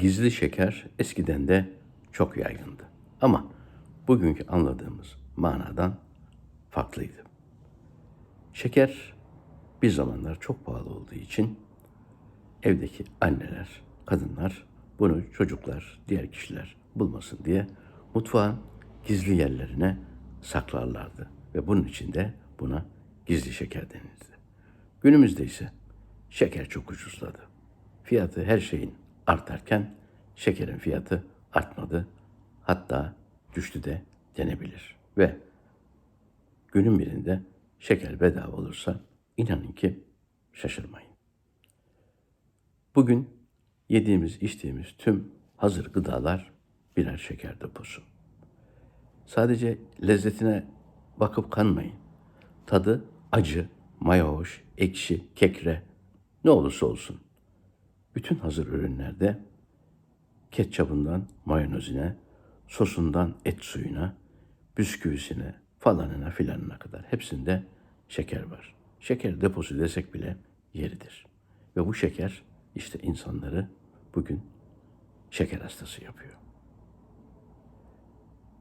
Gizli şeker eskiden de çok yaygındı. Ama bugünkü anladığımız manadan farklıydı. Şeker bir zamanlar çok pahalı olduğu için evdeki anneler, kadınlar bunu çocuklar, diğer kişiler bulmasın diye mutfağın gizli yerlerine saklarlardı. Ve bunun için de buna gizli şeker denildi. Günümüzde ise şeker çok ucuzladı. Fiyatı her şeyin artarken şekerin fiyatı artmadı. Hatta düştü de denebilir. Ve günün birinde şeker bedava olursa inanın ki şaşırmayın. Bugün yediğimiz, içtiğimiz tüm hazır gıdalar birer şeker deposu. Sadece lezzetine bakıp kanmayın. Tadı acı, mayahoş, ekşi, kekre ne olursa olsun. Bütün hazır ürünlerde ketçabından mayonezine, sosundan et suyuna, bisküvisine, falanına filanına kadar hepsinde şeker var. Şeker deposu desek bile yeridir. Ve bu şeker işte insanları bugün şeker hastası yapıyor.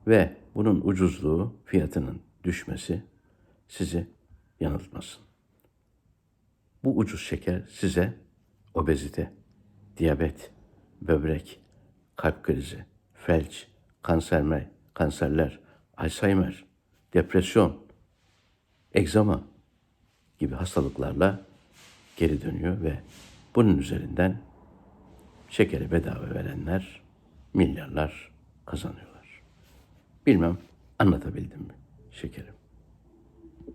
Ve bunun ucuzluğu, fiyatının düşmesi sizi yanıltmasın. Bu ucuz şeker size obezite, diyabet, böbrek, kalp krizi, felç, kanser, kanserler, Alzheimer, depresyon, egzama gibi hastalıklarla geri dönüyor ve bunun üzerinden şekeri bedava verenler milyarlar kazanıyorlar. Bilmem anlatabildim mi şekerim?